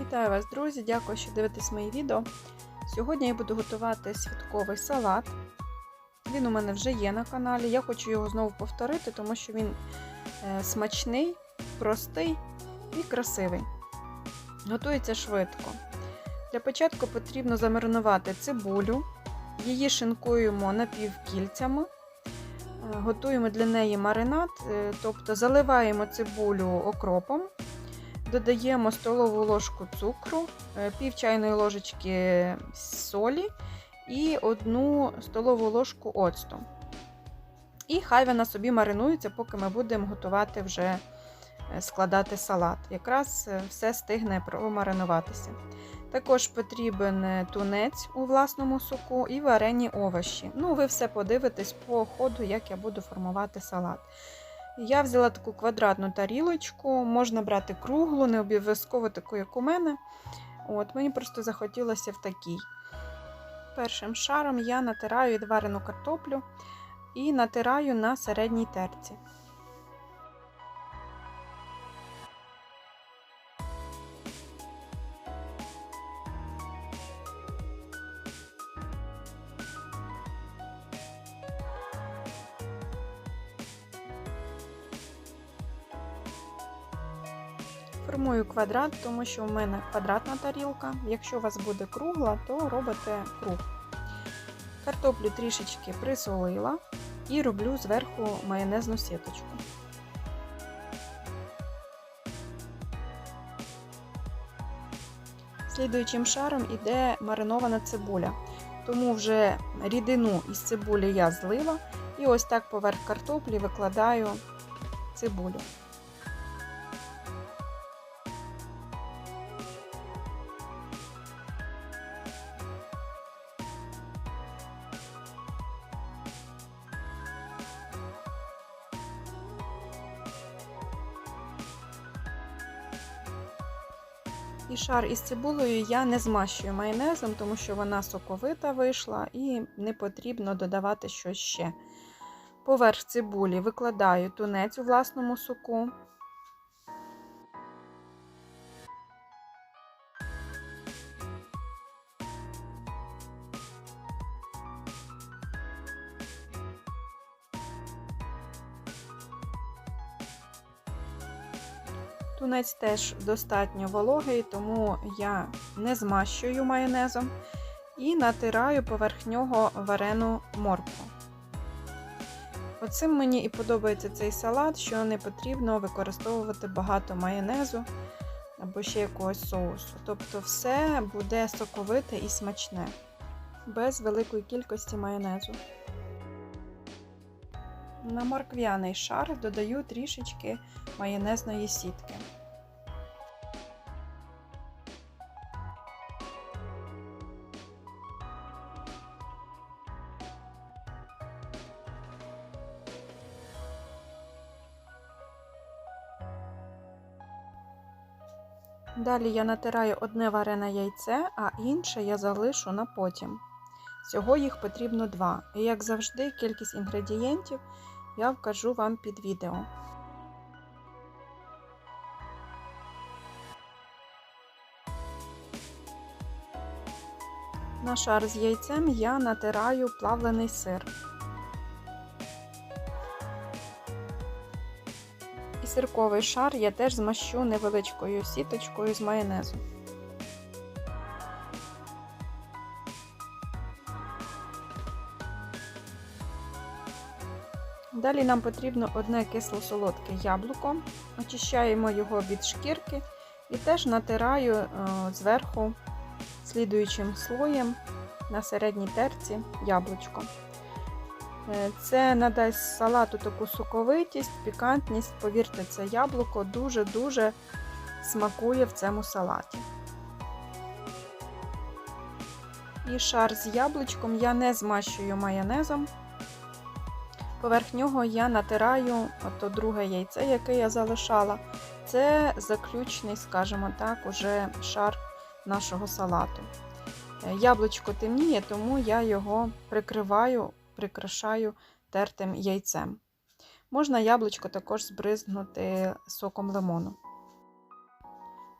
Вітаю вас, друзі! Дякую, що дивитесь мої відео. Сьогодні я буду готувати святковий салат. Він у мене вже є на каналі. Я хочу його знову повторити, тому що він е, смачний, простий і красивий. Готується швидко. Для початку потрібно замаринувати цибулю. Її шинкуємо напівкільцями. Е, Готуємо для неї маринад, е, тобто заливаємо цибулю окропом. Додаємо столову ложку цукру, е, пів чайної ложечки солі і одну столову ложку оцту. І хай вона собі маринується, поки ми будемо готувати вже е, складати салат. Якраз е, все стигне промаринуватися. Також потрібен тунець у власному соку і варені овочі. Ну, ви все подивитесь по ходу, як я буду формувати салат. Я взяла таку квадратну тарілочку, можна брати круглу, не обов'язково таку, як у мене. От, Мені просто захотілося в такій. Першим шаром я натираю відварену картоплю і натираю на середній терці. Формую квадрат, тому що в мене квадратна тарілка. Якщо у вас буде кругла, то робите круг. Картоплю трішечки присолила і роблю зверху майонезну сіточку. Слідуючим шаром іде маринована цибуля. Тому вже рідину із цибулі я злила і ось так поверх картоплі викладаю цибулю. І шар із цибулею я не змащую майонезом, тому що вона соковита вийшла і не потрібно додавати щось ще. Поверх цибулі викладаю тунець у власному соку. Тунець теж достатньо вологий, тому я не змащую майонезом і натираю поверх нього варену моркву. Оцим мені і подобається цей салат, що не потрібно використовувати багато майонезу або ще якогось соусу. Тобто все буде соковите і смачне, без великої кількості майонезу. На морквяний шар додаю трішечки майонезної сітки. Далі я натираю одне варене яйце, а інше я залишу на потім. Всього їх потрібно два. І, як завжди, кількість інгредієнтів я вкажу вам під відео. На шар з яйцем я натираю плавлений сир. Сирковий шар я теж змащу невеличкою сіточкою з майонезу. Далі нам потрібно одне кисло-солодке яблуко, очищаємо його від шкірки і теж натираю е, зверху слідуючим слоєм на середній терці яблучко. Е, Це надасть салату таку соковитість, пікантність. Повірте, це яблуко дуже-дуже смакує в цьому салаті. І шар з яблучком я не змащую майонезом. Поверх нього я натираю ото друге яйце, яке я залишала. Це заключний, скажімо так, уже шар нашого салату. Яблучко темніє, тому я його прикриваю, прикрашаю тертим яйцем. Можна яблучко також збризнути соком лимону.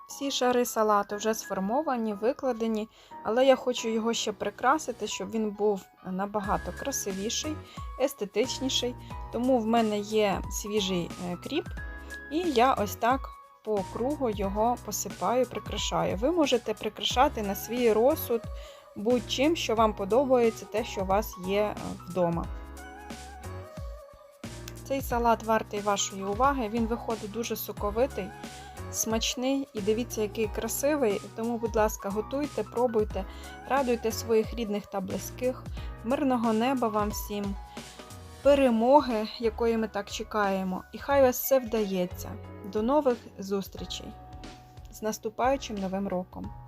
Всі шари салату вже сформовані, викладені, але я хочу його ще прикрасити, щоб він був набагато красивіший, естетичніший. Тому в мене є свіжий е, кріп, і я ось так по кругу його посипаю, прикрашаю. Ви можете прикрашати на свій розсуд будь-чим, що вам подобається, те, що у вас є е, вдома. Цей салат вартий вашої уваги, він виходить дуже соковитий, смачний і дивіться, який красивий. Тому, будь ласка, готуйте, пробуйте, радуйте своїх рідних та близьких, мирного неба вам всім, перемоги, якої ми так чекаємо. І хай вас все вдається. До нових зустрічей! З наступаючим новим роком!